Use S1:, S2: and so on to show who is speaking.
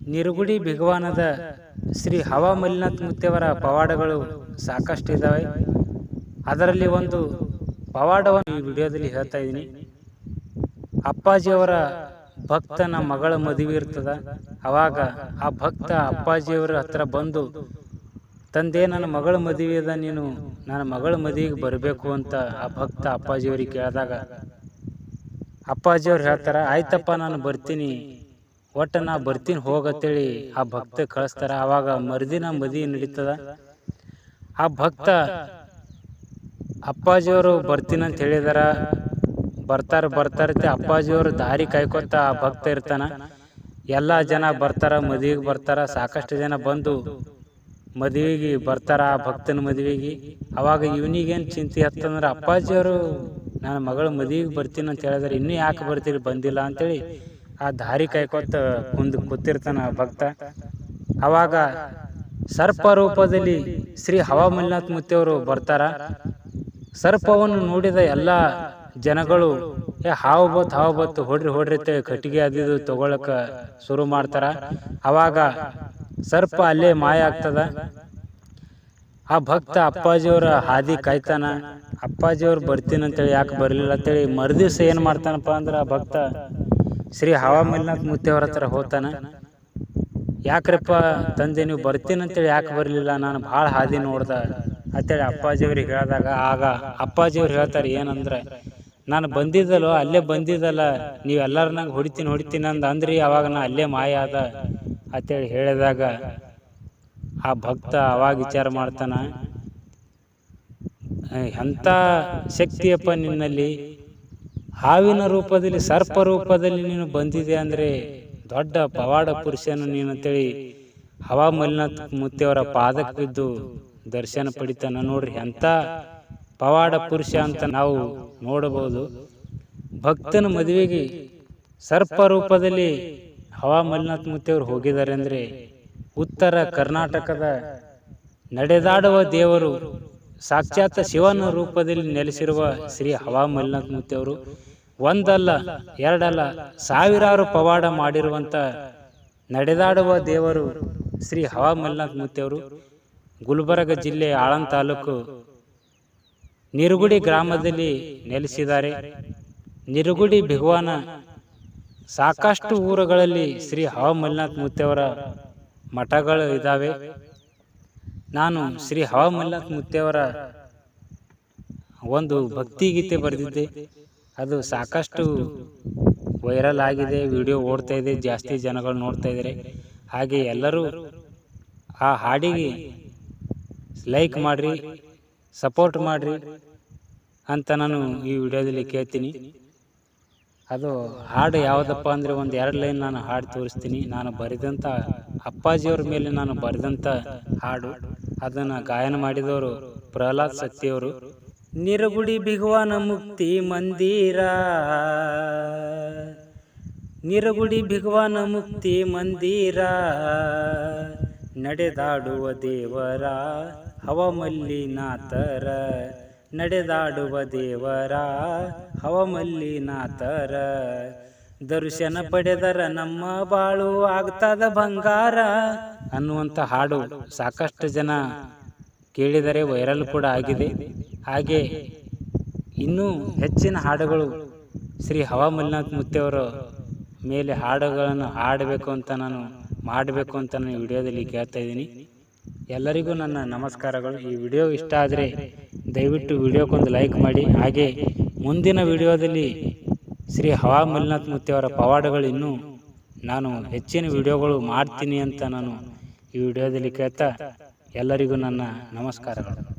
S1: ನಿರುಗುಡಿ ಬಿಗವಾನದ ಶ್ರೀ ಹವಾ ಮಲ್ಲಿನಾಥ್ ಮುತ್ಯವರ ಪವಾಡಗಳು ಸಾಕಷ್ಟು ಇದ್ದಾವೆ ಅದರಲ್ಲಿ ಒಂದು ಪವಾಡವನ್ನು ಈ ವಿಡಿಯೋದಲ್ಲಿ ಹೇಳ್ತಾ ಇದ್ದೀನಿ. ಅಪ್ಪಾಜಿಯವರ ಭಕ್ತನ ಮಗಳ ಮದುವೆ ಇರ್ತದ. ಅವಾಗ ಆ ಭಕ್ತ ಅಪ್ಪಾಜಿಯವರ ಹತ್ರ ಬಂದು, ತಂದೆ, ನನ್ನ ಮಗಳ ಮದುವೆ ಅದ ನೀನು ನನ್ನ ಮಗಳ ಮದುವೆಗೆ ಬರಬೇಕು ಅಂತ ಆ ಭಕ್ತ ಅಪ್ಪಾಜಿಯವರಿಗೆ ಕೇಳಿದಾಗ, ಅಪ್ಪಾಜಿಯವ್ರು ಹೇಳ್ತಾರೆ, ಆಯ್ತಪ್ಪ, ನಾನು ಬರ್ತೀನಿ. ಒಟ್ಟು ನಾ ಬರ್ತೀನಿ ಹೋಗತ್ತೇಳಿ. ಆ ಭಕ್ತ ಕಳಿಸ್ತಾರ. ಆವಾಗ ಮರುದಿನ ಮದಿ ನಡೀತದ. ಆ ಭಕ್ತ ಅಪ್ಪಾಜಿಯವರು ಬರ್ತೀನಂತ ಹೇಳಿದಾರ. ಬರ್ತಾರ ಅಪ್ಪಾಜಿ ಅಪ್ಪಾಜಿಯವರು ದಾರಿ ಕಾಯ್ಕೊತ ಆ ಭಕ್ತ ಇರ್ತಾನ. ಎಲ್ಲ ಜನ ಬರ್ತಾರ, ಮದುವೆಗೆ ಬರ್ತಾರ. ಸಾಕಷ್ಟು ಜನ ಬಂದು ಮದುವೆಗೆ ಬರ್ತಾರ ಆ ಭಕ್ತನ ಮದುವೆಗೆ. ಅವಾಗ ಇವನಿಗೇನು ಚಿಂತೆ ಹತ್ತಂದ್ರೆ ಅಪ್ಪಾಜಿಯವರು ನನ್ನ ಮಗಳ ಮದುವೆಗೆ ಬರ್ತೀನಿ ಅಂತ ಹೇಳಿದ್ರೆ. ಇನ್ನೂ ಯಾಕೆ ಬರ್ತೀರಿ? ಬಂದಿಲ್ಲ ಅಂತೇಳಿ ಆ ದಾರಿ ಕೈಕೊತ್ತ ಕುಂದು ಕೂತಿರ್ತಾನ ಆ ಭಕ್ತ. ಅವಾಗ ಸರ್ಪ ರೂಪದಲ್ಲಿ ಶ್ರೀ ಹವಾಮಲ್ನಾಥ್ ಮುತ್ತಿಯವರು ಬರ್ತಾರ. ಸರ್ಪವನ್ನು ನೋಡಿದ ಎಲ್ಲ ಜನಗಳು ಏ ಹಾವು ಬತ್ ಹಾವು ಬತ್ತು ಹೊಡ್ರಿ ಹೊಡ್ರಿ ಅಂತ ಕಟ್ಟಿಗೆ ಅದಿದು ತಗೊಳಕ ಶುರು ಮಾಡ್ತಾರ. ಅವಾಗ ಸರ್ಪ ಅಲ್ಲೇ ಮಾಯ ಆಗ್ತದ. ಆ ಭಕ್ತ ಅಪ್ಪಾಜಿಯವರ ಹಾದಿ ಕಾಯ್ತಾನ. ಅಪ್ಪಾಜಿಯವ್ರು ಬರ್ತೀನಿ ಅಂತೇಳಿ ಯಾಕೆ ಬರಲಿಲ್ಲ? ಅಂತೇಳಿ ಮರುದಿವ್ಸ ಏನು ಮಾಡ್ತಾನಪ್ಪ ಅಂದ್ರೆ ಆ ಭಕ್ತ ಶ್ರೀ ಹವಾಮಲ್ಲಿನಾಥ್ ಮುತ್ತೆಯವರ ಹತ್ರ ಹೋತಾನ ಯಾಕ್ರಪ್ಪ ತಂದೆ ನೀವು ಬರ್ತೀನಿ ಅಂತೇಳಿ ಯಾಕೆ ಬರಲಿಲ್ಲ? ನಾನು ಭಾಳ ಹಾದಿ ನೋಡ್ದೆ. ಅಂತೇಳಿ ಅಪ್ಪಾಜಿಯವ್ರಿಗೆ ಹೇಳಿದಾಗ, ಆಗ ಅಪ್ಪಾಜಿಯವ್ರು ಹೇಳ್ತಾರೆ, ಏನಂದ್ರೆ, ನಾನು ಬಂದಿದ್ದಲ್ಲೋ, ಅಲ್ಲೇ ಬಂದಿದ್ದಲ್ಲ, ನೀವು ಎಲ್ಲರೂ ನಂಗೆ ಹೊಡಿತೀನಿ ಹೊಡಿತೀನಿ ಅಂದ, ಅಂದ್ರಿ, ಅವಾಗ ನಾ ಅಲ್ಲೇ ಮಾಯ ಆದ, ಅಂತೇಳಿ ಹೇಳಿದಾಗ ಆ ಭಕ್ತ ಅವಾಗ ವಿಚಾರ ಮಾಡ್ತಾನ ಎಂಥ ಶಕ್ತಿಯಪ್ಪ ನಿನ್ನಲ್ಲಿ? ಹಾವಿನ ರೂಪದಲ್ಲಿ, ಸರ್ಪ ರೂಪದಲ್ಲಿ ನೀನು ಬಂದಿದೆ ಅಂದರೆ ದೊಡ್ಡ ಪವಾಡ ಪುರುಷನು ನೀನು ಅಂತೇಳಿ ಹವಾ ಮಲ್ಲಿನಾಥ್ ಮುತ್ತಿಯವರ ಪಾದಕ್ಕೆ ಬಿದ್ದು ದರ್ಶನ ಪಡಿತಾನ. ನೋಡ್ರಿ, ಎಂಥ ಪವಾಡ ಪುರುಷ ಅಂತ ನಾವು ನೋಡಬಹುದು. ಭಕ್ತನ ಮದುವೆಗೆ ಸರ್ಪ ರೂಪದಲ್ಲಿ ಹವಾ ಮಲ್ಲಿನಾಥ್ ಮುತ್ತಿಯವರು ಹೋಗಿದ್ದಾರೆ ಅಂದರೆ ಉತ್ತರ ಕರ್ನಾಟಕದ ನಡೆದಾಡುವ ದೇವರು ಸಾಕ್ಷಾತ್ ಶಿವನ ರೂಪದಲ್ಲಿ ನೆಲೆಸಿರುವ ಶ್ರೀ ಹವಾ ಮಲ್ಲನಾಥ ಮುತ್ತಿಯವರು ಒಂದಲ್ಲ, ಎರಡಲ್ಲ, ಸಾವಿರಾರು ಪವಾಡ ಮಾಡಿರುವಂಥ ನಡೆದಾಡುವ ದೇವರು ಶ್ರೀ ಹವಾ ಮಲ್ಲನಾಥ ಮುತ್ತಿಯವರು ಗುಲ್ಬರ್ಗ ಜಿಲ್ಲೆ ಆಳಂ ತಾಲೂಕು ನಿರುಗುಡಿ ಗ್ರಾಮದಲ್ಲಿ ನೆಲೆಸಿದ್ದಾರೆ. ನಿರುಗುಡಿ ಭಗವಾನ ಸಾಕಷ್ಟು ಊರುಗಳಲ್ಲಿ ಶ್ರೀ ಹವಾ ಮಲ್ಲಿನಾಥ್ ಮೂರ್ತಿಯವರ ಮಠಗಳು ಇದ್ದಾವೆ. ನಾನು ಶ್ರೀ ಹವಾ ಮುತ್ತೆಯವರ ಮುತ್ತಿಯವರ ಒಂದು ಭಕ್ತಿಗೀತೆ ಬರೆದಿದ್ದೆ. ಅದು ಸಾಕಷ್ಟು ವೈರಲ್ ಆಗಿದೆ, ವಿಡಿಯೋ ಓಡ್ತಾ ಇದೆ, ಜಾಸ್ತಿ ಜನಗಳು ನೋಡ್ತಾ ಇದ್ದಾರೆ. ಹಾಗೆ ಎಲ್ಲರೂ ಆ ಹಾಡಿಗೆ ಲೈಕ್ ಮಾಡಿರಿ, ಸಪೋರ್ಟ್ ಮಾಡಿರಿ ಅಂತ ನಾನು ಈ ವಿಡಿಯೋದಲ್ಲಿ ಕೇಳ್ತೀನಿ. ಅದು ಹಾಡು ಯಾವುದಪ್ಪ ಅಂದರೆ ಒಂದು ಎರಡು ಲೈನ್ ನಾನು ಹಾಡು ತೋರಿಸ್ತೀನಿ. ನಾನು ಬರೆದಂಥ ಅಪ್ಪಾಜಿಯವ್ರ ಮೇಲೆ ನಾನು ಬರೆದಂಥ ಹಾಡು. ಅದನ್ನು ಗಾಯನ ಮಾಡಿದವರು ಪ್ರಹ್ಲಾದ್ ಸತ್ತಿಯವರು. ನಿರಗುಡಿ ಬಿಗುವನ ಮುಕ್ತಿ ಮಂದಿರ. ನಿರಗುಡಿ ಬಿಗುವನ ಮುಕ್ತಿ ಮಂದಿರ. ನಡೆದಾಡುವ ದೇವರ ಹವಮಲ್ಲಿನಾಥರ ನಡೆದಾಡುವ ದೇವರ ಹವಮಲ್ಲಿನಾಥರ ದರ್ಶನ ಪಡೆದರ ನಮ್ಮ ಬಾಳು ಆಗ್ತದ ಬಂಗಾರ. ಅನ್ನುವಂಥ ಹಾಡು ಸಾಕಷ್ಟು ಜನ ಕೇಳಿದರೆ ವೈರಲ್ ಕೂಡ ಆಗಿದೆ. ಹಾಗೆ ಇನ್ನೂ ಹೆಚ್ಚಿನ ಹಾಡುಗಳು ಶ್ರೀ ಹವಾ ಮಲ್ಲಿನಾಥ್ ಮುತ್ತಿಯವರ ಮೇಲೆ ಹಾಡುಗಳನ್ನು ಹಾಡಬೇಕು ಅಂತ ನಾನು ಮಾಡಬೇಕು ಅಂತ ನಾನು ವಿಡಿಯೋದಲ್ಲಿ ಕೇಳ್ತಾ ಇದ್ದೀನಿ. ಎಲ್ಲರಿಗೂ ನನ್ನ ನಮಸ್ಕಾರಗಳು. ಈ ವಿಡಿಯೋ ಇಷ್ಟ ಆದರೆ ದಯವಿಟ್ಟು ವಿಡಿಯೋಕ್ಕೊಂದು ಲೈಕ್ ಮಾಡಿ. ಹಾಗೆ ಮುಂದಿನ ವಿಡಿಯೋದಲ್ಲಿ ಶ್ರೀ ಹವಾ ಮಲ್ಲಿನಾಥ್ ಮುತ್ತಿಯವರ ಪವಾಡಗಳು ಇನ್ನೂ ನಾನು ಹೆಚ್ಚಿನ ವಿಡಿಯೋಗಳು ಮಾಡ್ತೀನಿ ಅಂತ ನಾನು ಈ ವಿಡಿಯೋದಲ್ಲಿ ಕೇಳ್ತಾ ಎಲ್ಲರಿಗೂ ನನ್ನ ನಮಸ್ಕಾರಗಳು.